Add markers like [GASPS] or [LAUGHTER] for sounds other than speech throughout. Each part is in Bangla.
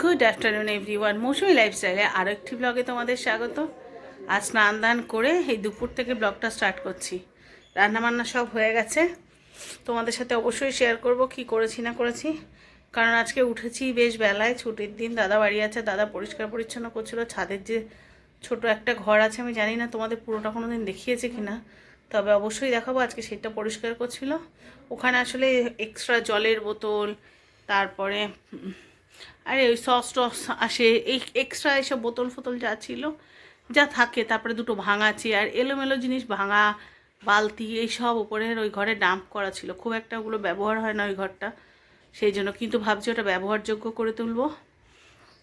গুড আফটারনুন এভরিওয়ান মৌসুমি লাইফস্টাইলে আরও একটি ব্লগে তোমাদের স্বাগত। আজ স্নান দান করে এই দুপুর থেকে ব্লগটা স্টার্ট করছি। রান্নাবান্না সব হয়ে গেছে। তোমাদের সাথে অবশ্যই শেয়ার করব কি করেছি, না করেছি। কারণ আজকে উঠেছি বেশ বেলায়, ছুটির দিন, দাদা বাড়ি আছে, দাদা পরিষ্কার পরিচ্ছন্ন করছিল। ছাদের যে ছোট একটা ঘর আছে, আমি জানি না তোমাদের পুরোটা কোনো দিন দেখিয়েছে কি না তবে অবশ্যই দেখাবো, আজকে সেটা পরিষ্কার করছিল। ওখানে আসলে এক্সট্রা জলের বোতল, তারপরে আরে ওই সস টস আসে, এই এক্সট্রা এসব বোতল ফোতল যা ছিল, যা থাকে, তারপরে দুটো ভাঙা চেয়ার এলোমেলো জিনিস ভাঙা, বালতি, এইসব উপরের ওই ঘরে ডাম্প করা ছিল। খুব একটা ওগুলো ব্যবহার হয় না ওই ঘরটা। সেই জন্য কিন্তু ভাবছি ওটা ব্যবহারযোগ্য করে তুলবো।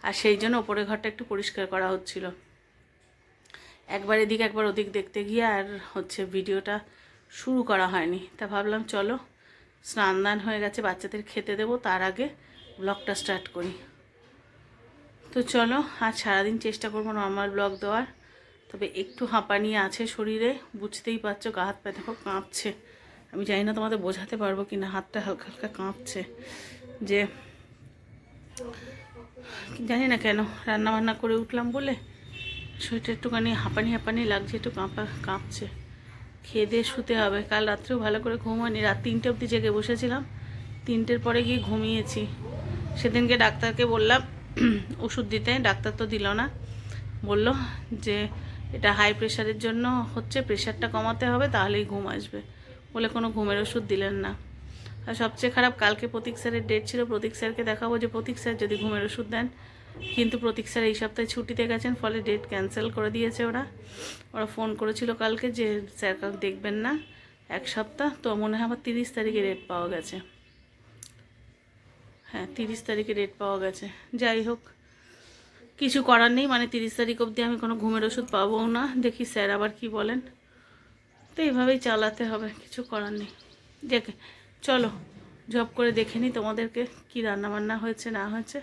আর সেই জন্য ওপরের ঘরটা একটু পরিষ্কার করা হচ্ছিল। একবার এদিক, একবার ওদিক দেখতে গিয়ে আর হচ্ছে ভিডিওটা শুরু করা হয়নি। তা ভাবলাম চলো স্নান দান হয়ে গেছে, বাচ্চাদের খেতে দেবো, তার আগে ব্লগটা স্টার্ট করি। তো চলো আজ সারাদিন চেষ্টা করব নর্মাল ব্লগ দেওয়ার। তবে একটু হাঁপানি আছে শরীরে, বুঝতেই পারছ, গা হাত পা দেখো কাঁপছে। আমি জানি না তোমাদের বোঝাতে পারব কি না হাতটা হালকা হালকা কাঁপছে। যে, জানি না কেন রান্না বান্না করে উঠলাম বলে শরীরটা একটুখানি হাঁপানি হাঁপানি লাগছে, একটু কাঁপা, কাঁপছে। খেয়ে দিয়ে শুতে হবে। কাল রাত্রেও ভালো করে ঘুম হয়নি, রাত তিনটে অবধি জেগে বসেছিলাম। তিনটের পরে গিয়ে ঘুমিয়েছি। সেদিনকে ডাক্তারকে বললাম ওষুধ দিতে, ডাক্তার তো দিল না। বলল যে এটা হাই প্রেশারের জন্য হচ্ছে প্রেশারটা কমাতে হবে, তাহলেই ঘুম আসবে। বলে কোনো ঘুমের ওষুধ দিলেন না। আর সবচেয়ে খারাপ, কালকে প্রতীক স্যারের ডেট ছিল, প্রতীক স্যারকে দেখাবো যে প্রতীক স্যার যদি ঘুমের ওষুধ দেন। কিন্তু প্রতীক স্যার এই সপ্তাহে ছুটিতে গেছেন, ফলে ডেট ক্যান্সেল করে দিয়েছে ওরা। ওরা ফোন করেছিল কালকে যে, স্যার কাল দেখবেন না, এক সপ্তাহ? তো মনে হয় আবার তিরিশ তারিখে ডেট পাওয়া গেছে। হ্যাঁ তিরিশ তারিখে ডেট পাওয়া গেছে। যাই হোক, কিছু করার নেই মানে তিরিশ তারিখ অবধি আমি কোনো ঘুমের ওষুধ পাবো না। দেখি স্যার আবার কি বলেন। তো এইভাবেই চালাতে হবে, কিছু করার নেই। দেখে চলো জব করে দেখে নিই তোমাদেরকে কি রান্না বান্না হয়েছে, না হয়েছে,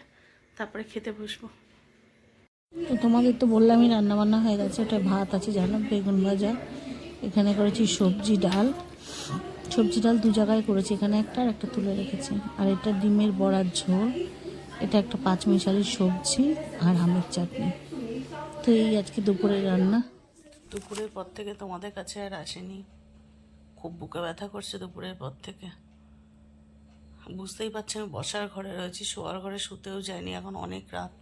তারপরে খেতে বসবো। তো তোমাদের তো বললামই রান্না বান্না হয়ে গেছে ওটা ভাত আছে, জানো, বেগুন ভাজা, এখানে করেছি সবজি, ডাল। সবজি ডাল দু জায়গায় করেছি, এখানে একটা আর একটা তুলে রেখেছি। আর এটা ডিমের বড়ার ঝোল, এটা একটা পাঁচমিশালির সবজি আর আমের চাটনি। তো এই আজকে দুপুরের রান্না। দুপুরের পর থেকে তোমাদের কাছে আর আসেনি। খুব বুকে ব্যথা করছে দুপুরের পর থেকে। বুঝতেই পারছি আমি বসার ঘরে রয়েছি, শোয়ার ঘরে শুতেও যাইনি এখন অনেক রাত।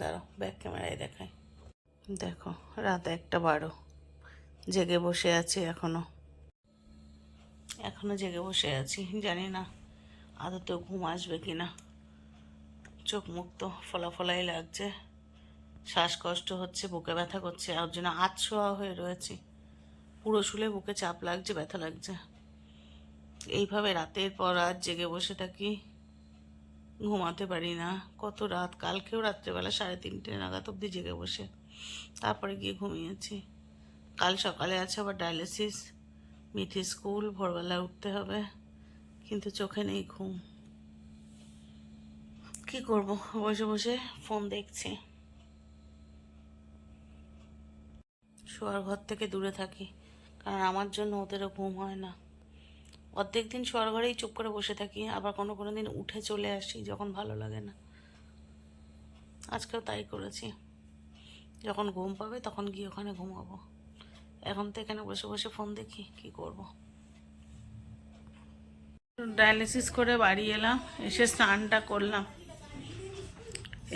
দাঁড়াও ব্যাক ক্যামেরায় দেখাই। দেখো, রাত একটা বারো। জেগে বসে আছি এখনও। এখনও জেগে বসে আছি, জানি না আদতেও ঘুম আসবে কি না চোখ মুখ তো ফলাফলাই লাগছে। শ্বাসকষ্ট হচ্ছে, বুকে ব্যথা করছে, আর জন্য আতশোয়া হয়ে রয়েছি। পুরো শুলে বুকে চাপ লাগছে, ব্যথা লাগছে। এইভাবে রাতের পর রাত জেগে বসে থাকি, ঘুমাতে পারি না। কত রাত, কালকেও রাত্রেবেলা সাড়ে তিনটে নাগাদ অবধি জেগে বসে। তারপরে গিয়ে ঘুমিয়েছি। কাল সকালে আছে আবার ডায়ালিসিস মিঠি স্কুল, ভোরবেলা উঠতে হবে, কিন্তু চোখে নেই ঘুম। কি করব? বসে বসে ফোন দেখছি। শোয়ার ঘর থেকে দূরে থাকি, কারণ আমার জন্য ওদেরও ঘুম হয় না। অর্ধেক দিন শোয়ার ঘরেই চুপ করে বসে থাকি, আবার কোনো কোনো দিন উঠে চলে আসি, যখন ভালো লাগে না। আজকেও তাই করেছি। যখন ঘুম পাবে তখন গিয়ে ওখানে ঘুমাবো। এখন তো এখানে বসে বসে ফোন দেখি, কি করব? ডায়ালিসিস করে বাড়ি এলাম, এসে স্নানটা করলাম।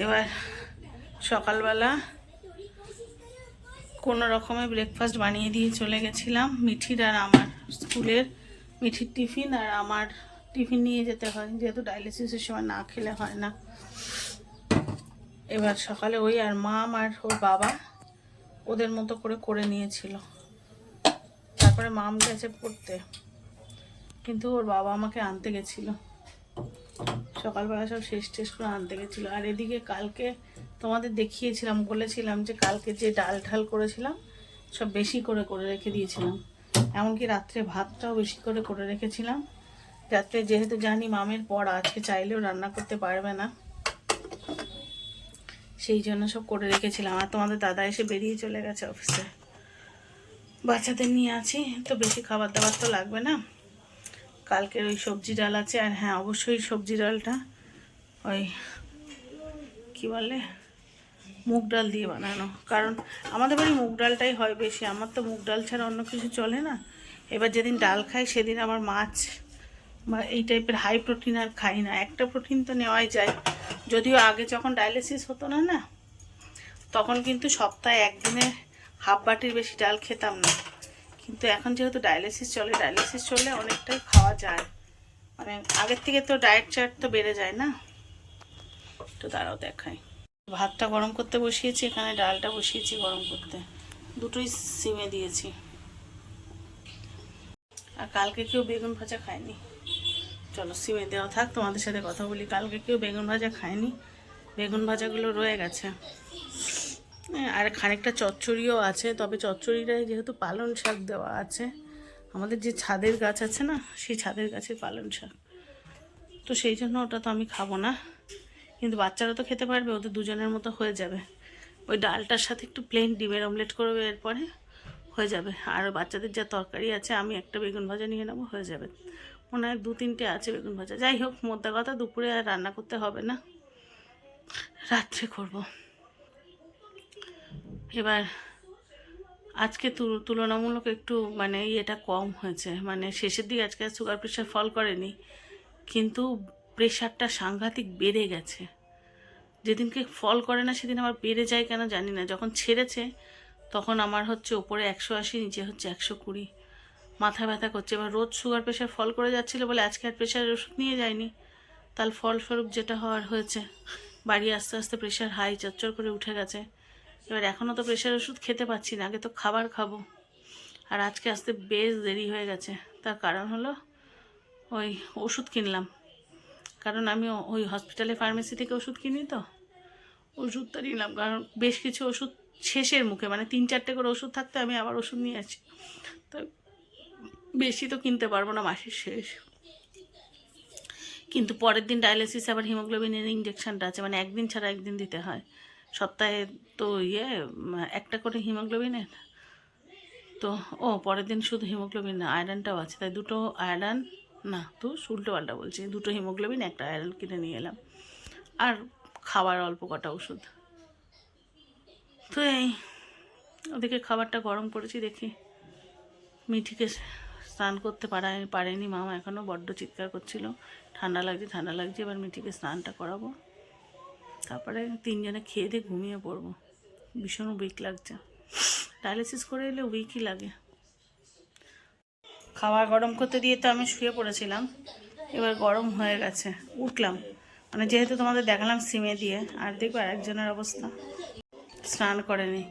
এবার সকালবেলা কোনো রকমে ব্রেকফাস্ট বানিয়ে দিয়ে চলে গেছিলাম, মিঠির আর আমার স্কুলের মিঠির টিফিন আর আমার টিফিন নিয়ে যেতে হয়। যেহেতু ডায়ালিসিসের সময় না খেলে হয় না। এবার সকালে ওই আর মা আর ওর বাবা ওদের মতো করে করে নিয়েছিল। তারপরে মাম গেছে পড়তে। কিন্তু ওর বাবা আমাকে আনতে গেছিল। সকালবেলা সব শেষ টেস করে আনতে গেছিল। আর এদিকে কালকে তোমাদের দেখিয়েছিলাম, বলেছিলাম যে কালকে যে ডাল ঢাল করেছিলাম, সব বেশি করে করে রেখে দিয়েছিলাম। এমনকি রাত্রে ভাতটাও বেশি করে করে রেখেছিলাম। রাত্রে যেহেতু জানি মামের পর আজকে চাইলেও রান্না করতে পারবে না। সেই জন্য সব করে রেখেছিলাম। আর তোমাদের দাদা এসে বেরিয়ে চলে গেছে অফিসে বাচ্চাদের নিয়ে আছি, তো বেশি খাবার দাবার তো লাগবে না। কালকের ওই সবজি ডাল আছে, আর হ্যাঁ অবশ্যই সবজি ডালটা। ওই কি বলে? মুগ ডাল দিয়ে বানানো। কারণ আমাদের বাড়ি মুগ ডালটাই হয় বেশি। আমার তো মুগ ডাল ছাড়া অন্য কিছু চলে না। এবার যেদিন ডাল খাই, সেদিন আমার মাছ বা এই টাইপের হাই প্রোটিন আর খাই না। একটা প্রোটিন তো নেওয়াই যায়। যদিও আগে যখন ডায়ালিসিস হতো না না, তখন কিন্তু সপ্তাহে একদিনে হাফ বাটির বেশি ডাল খেতাম না। কিন্তু এখন যেহেতু ডায়ালিসিস চলে, ডায়ালিসিস চললে অনেকটাই খাওয়া যায়। মানে আগের থেকে তো ডায়েট চার্ট তো বেড়ে যায় না। তো তারাও দেখায় ভাতটা গরম করতে বসিয়েছি, এখানে ডালটা বসিয়েছি গরম করতে। দুটোই সিমে দিয়েছি। আর কালকে কেউ বেগুন ভাজা খায়নি। চলো সিমে দেওয়া থাক তোমাদের সাথে কথা বলি। কালকে কেউ বেগুন ভাজা খায়নি। বেগুন ভাজাগুলো রয়ে গেছে। হ্যাঁ, আর খানিকটা চচ্চড়িও আছে তবে চচ্চড়িটায় যেহেতু পালং শাক দেওয়া আছে আমাদের যে ছাদের গাছ আছে না সেই ছাদের গাছের পালং শাক। তো সেই জন্য ওটা তো আমি খাব না। কিন্তু বাচ্চারা তো খেতে পারবে ওদের দুজনের মতো হয়ে যাবে। ওই ডালটার সাথে একটু প্লেন ডিমের অমলেট করবে এরপরে হয়ে যাবে। আর বাচ্চাদের যা তরকারি আছে আমি একটা বেগুন ভাজা নিয়ে নেব হয়ে যাবে। মনে হয় দু তিনটে আছে বেগুন ভাজা। যাই হোক, মোদ্দা কথা, দুপুরে আর রান্না করতে হবে না। রাত্রে করব। এবার আজকে তুলনামূলক একটু মানে ইয়েটা কম হয়েছে। মানে শেষের দিকে আজকে সুগার প্রেশার ফল করেনি, কিন্তু প্রেশারটা সাংঘাতিক বেড়ে গেছে। যেদিনকে ফল করে না, সেদিন আমার বেড়ে যায় কেন জানি না। যখন ছেড়েছে, তখন আমার হচ্ছে ওপরে একশো আশি, নিচে হচ্ছে একশো কুড়ি। মাথা ব্যথা করছে। এবার রোজ সুগার প্রেশার ফল করে যাচ্ছিল বলে আজকে আর প্রেশারের ওষুধ নিয়ে যায়নি। তার ফলস্বরূপ যেটা হওয়ার হয়েছে, বাড়ি আস্তে আস্তে প্রেশার হাই চচ্চর করে উঠে গেছে। এবার এখনও তো প্রেশার ওষুধ খেতে পাচ্ছি না, আগে তো খাবার খাব। আর আজকে আসতে বেশ দেরি হয়ে গেছে। তার কারণ হলো ওই ওষুধ কিনলাম। কারণ আমি ওই হসপিটালে ফার্মেসি থেকে ওষুধ কিনি তো। ওষুধটা নিলাম, কারণ বেশ কিছু ওষুধ শেষের মুখে মানে তিন চারটে করে ওষুধ থাকতে আমি আবার ওষুধ নিয়ে আছি তো বেশি তো কিনতে পারব না, মাসের শেষ। কিন্তু পরের দিন ডায়ালিসিস আবার হিমোগ্লোবিনের ইঞ্জেকশনটা আছে মানে একদিন ছাড়া একদিন দিতে হয়। সপ্তাহে তো ইয়ে একটা করে হিমোগ্লোবিনের তো, ও, পরের দিন শুধু হিমোগ্লোবিন না আয়রনটাও আছে। তাই দুটো আয়রন না, তো উল্টো পাল্টা বলছি, দুটো হিমোগ্লোবিন একটা আয়রন কিনে নিয়ে এলাম। আর খাবার অল্প কটা ওষুধ। তো এই, ওদিকে খাবারটা গরম করেছি দেখি মিঠিকে স্নান করতে পারায়, পারেনি মামা এখনও বড্ড চিৎকার করছিল। ঠান্ডা লাগছে ঠান্ডা লাগছে, এবার মিঠিকে স্নানটা করাবো। তারপরে তিনজনে খেয়ে দিয়ে ঘুমিয়ে পড়ব। ভীষণ উইক লাগছে। ডায়ালিসিস করে এলে উইকই লাগে। খাবার গরম করতে দিয়ে তো আমি শুয়ে পড়েছিলাম। এবার গরম হয়ে গেছে। উঠলাম। মানে যেহেতু তোমাদের দেখালাম সিমে দিয়ে, আর দেখো একজনের অবস্থা। স্নান করেনি।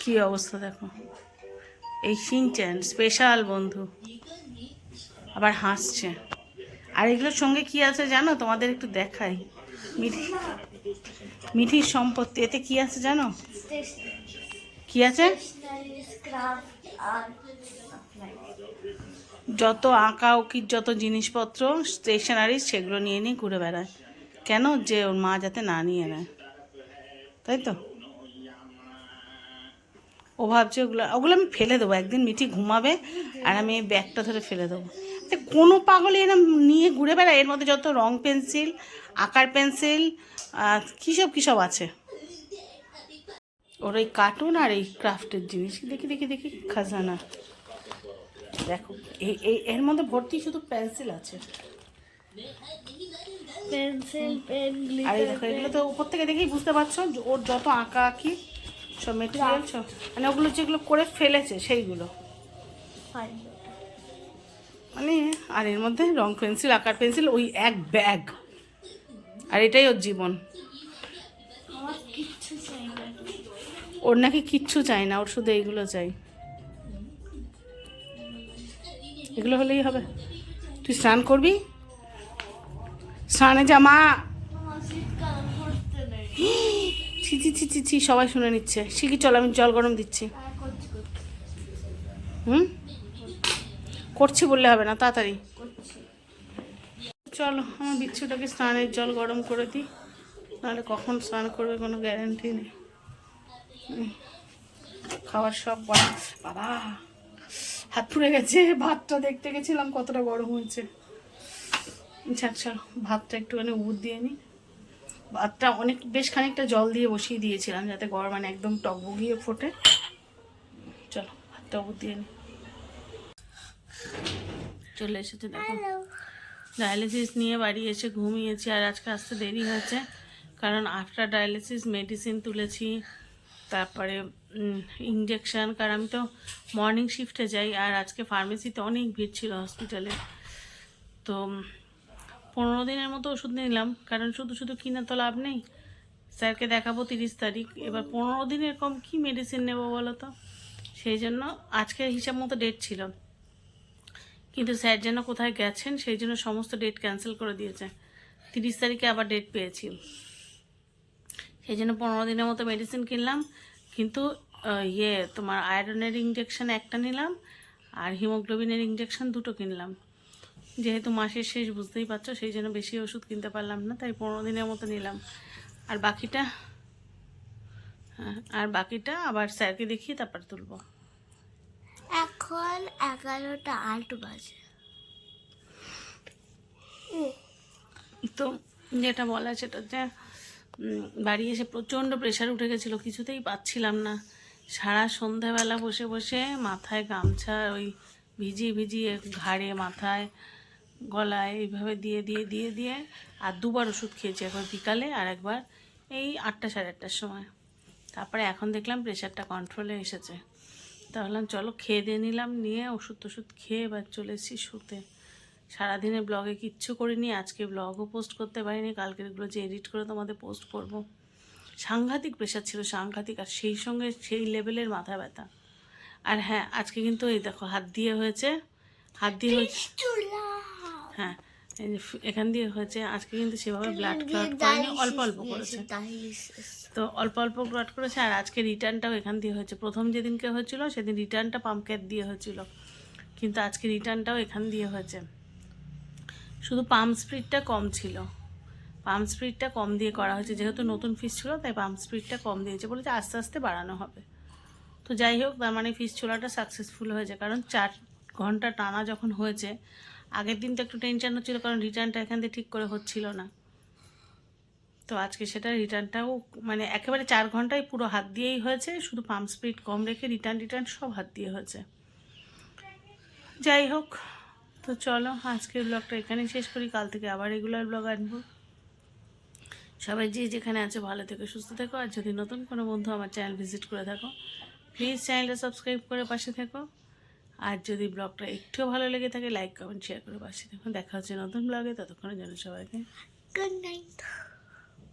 কি অবস্থা দেখো। এই সিনচ্যান স্পেশাল বন্ধু। আবার হাসছে। আর এগুলোর সঙ্গে কি আছে জানো? তোমাদের একটু দেখাই। মিঠি মিঠির সম্পত্তি। এতে কি আছে জানো? কি আছে? যত আঁকা, উকির, যত জিনিসপত্র স্টেশনারি সেগুলো নিয়ে নিয়ে ঘুরে বেড়ায়। কেন যে ওর মা যাতে না নিয়ে নেয়? তাই তো? ও ভাবছে ওগুলো ওগুলো আমি ফেলে দেবো একদিন মিঠি ঘুমাবে আর আমি এই ব্যাগটা ধরে ফেলে দেবো। এ কোনো পাগলে এরম নিয়ে ঘুরে বেড়ায়? এর মধ্যে যত রং পেন্সিল আকার পেন্সিল কী সব কী সব আছে? ওর ওই কার্টুন আর এই ক্রাফটের জিনিস। দেখি দেখি দেখি খাজানা। দেখো এই এই এর মধ্যে ভর্তি শুধু পেন্সিল আছে। পেন্সিল পেন আর এই দেখো এগুলো তো উপর থেকে দেখেই বুঝতে পারছ ওর যত আঁকা আঁকি সব মেটেরিয়াল সব মানে ওগুলো যেগুলো করে ফেলেছে সেইগুলো। মানে আর এর মধ্যে রং পেন্সিল আঁকার পেন্সিল ওই এক ব্যাগ। আর এটাই ওর জীবন। ওর নাকি কিচ্ছু চাই না ওর শুধু এইগুলো চাই। এগুলো হলেই হবে। তুই স্নান করবি? স্নানে জামা [GASPS] ছি ছি ছি সবাই শুনে নিচ্ছে। শিখি চল, আমি জল গরম দিচ্ছি। হুম? করছি বললে হবে না, তাড়াতাড়ি। চলো, আমার বিচ্ছুটাকে স্নানের জল গরম করে দিই। নাহলে কখন স্নান করবে কোনো গ্যারান্টি নেই। খাবার সব বাবা, হাত পুড়ে গেছে, ভাতটা দেখতে গেছিলাম কতটা গরম হয়েছে। ছাড় ভাতটা একটুখানি উবুর দিয়ে নিই। ভাতটা অনেক বেশ খানিকটা জল দিয়ে বসিয়ে দিয়েছিলাম যাতে গরম মানে একদম টকবগিয়ে ফোটে। চলো ভাতটা দিয়ে নিই চলে এসেছে দেখো। ডায়ালিসিস নিয়ে বাড়ি এসে ঘুমিয়েছি আর আজকে আসতে দেরি হয়েছে। কারণ আফটার ডায়ালিসিস মেডিসিন তুলেছি তারপরে ইঞ্জেকশান কারণ আমি তো মর্নিং শিফটে যাই আর আজকে ফার্মেসিতে অনেক ভিড় ছিল হসপিটালে তো পনেরো দিনের মতো ওষুধ নিলাম, কারণ শুধু শুধু কিনা তো লাভ নেই। স্যারকে দেখাবো তিরিশ তারিখ, এবার পনেরো দিনের কম কি মেডিসিন নেব বলো তো? সেই জন্য আজকের হিসাব মতো ডেট ছিল। কিন্তু স্যার যেন কোথায় গেছেন, সেই জন্য সমস্ত ডেট ক্যান্সেল করে দিয়েছে। তিরিশ তারিখে আবার ডেট পেয়েছি। সেই জন্য পনেরো দিনের মতো মেডিসিন কিনলাম, কিন্তু ইয়ে তোমার আয়রনের ইঞ্জেকশন একটা নিলাম, আর হিমোগ্লোবিনের ইঞ্জেকশন দুটো কিনলাম। যেহেতু মাসের শেষ বুঝতেই পারছ সেই জন্য বেশি ওষুধ কিনতে পারলাম না তাই পনেরো দিনের মতো নিলাম। আর বাকিটা হ্যাঁ, আর বাকিটা আবার স্যারকে দেখিয়ে তারপর তুলবো। এখন এগারোটা আট বাজে। তো যেটা বলা সেটা হচ্ছে উম, বাড়ি এসে প্রচণ্ড প্রেশার উঠে গেছিল কিছুতেই পাচ্ছিলাম না। সারা সন্ধ্যাবেলা বসে বসে মাথায় গামছা ওই ভিজিয়ে ভিজিয়ে ঘাড়ে মাথায় গলায় এইভাবে দিয়ে দিয়ে দিয়ে দিয়ে আর দুবার ওষুধ খেয়েছি একবার বিকালে আর একবার এই আটটা সাড়ে আটটার সময়। তারপরে এখন দেখলাম প্রেশারটা কন্ট্রোলে এসেছে। তা ভাবলাম, চলো খেয়ে দিয়ে নিলাম, নিয়ে ওষুধ টষুধ খেয়ে এবার চলে এসেছি শুতে। সারাদিনে ব্লগে কিচ্ছু করিনি, আজকে ব্লগও পোস্ট করতে পারিনি, কালকের এগুলো যে এডিট করে তোমাদের পোস্ট করব। সাংঘাতিক প্রেশার ছিল, সাংঘাতিক আর সেই সঙ্গে সেই লেভেলের মাথা ব্যথা। আর হ্যাঁ আজকে কিন্তু এই দেখো, হাত দিয়ে হয়েছে, হাত দিয়ে হয়েছে হ্যাঁ এখান দিয়ে হয়েছে আজকে কিন্তু সেভাবে ব্লাড ক্লট করেনি অল্প অল্প করেছে। তো অল্প অল্প ক্লট করেছে আর আজকে রিটার্নটাও এখান দিয়ে হয়েছে। প্রথম যেদিনকে হয়েছিল সেদিন রিটার্নটা পাম্প পাম্পকেট দিয়ে হয়েছিল। কিন্তু আজকে রিটার্নটাও এখান দিয়ে হয়েছে। শুধু পাম্প স্পিডটা কম ছিল। পাম্প স্পিডটা কম দিয়ে করা হয়েছে যেহেতু নতুন ফিস ছিল তাই পাম্প স্পিডটা কম দিয়েছে বলেছে আস্তে আস্তে বাড়ানো হবে। তো যাই হোক তার মানে ফিস ছোলাটা সাকসেসফুল হয়েছে কারণ চার ঘণ্টা টানা যখন হয়েছে আগের দিন তো একটু টেনশন হচ্ছিল, কারণ রিটার্নটা এখান দিয়ে ঠিক করে হচ্ছিল না। তো আজকে সেটা রিটার্নটাও মানে একেবারে চার ঘন্টায় পুরো হাত দিয়েই হয়েছে, শুধু পাম্প স্পিড কম রেখে রিটার্ন রিটার্ন সব হাত দিয়ে হয়েছে। যাই হোক, তো চলো আজকের ব্লগটা এখানেই শেষ করি, কাল থেকে আবার রেগুলার ব্লগ আনব। সবাই যে যেখানে আছে ভালো থেকো, সুস্থ থেকো, আর যদি নতুন কোনো বন্ধু আমার চ্যানেল ভিজিট করে থাকো প্লিজ চ্যানেলটা সাবস্ক্রাইব করে পাশে থেকো। আর যদি ব্লগটা একটুও ভালো লেগে থাকে লাইক কমেন্ট শেয়ার করে পাশে দেখুন দেখা হচ্ছে নতুন ব্লগে, ততক্ষণের জন্য সবাইকে গুড নাইট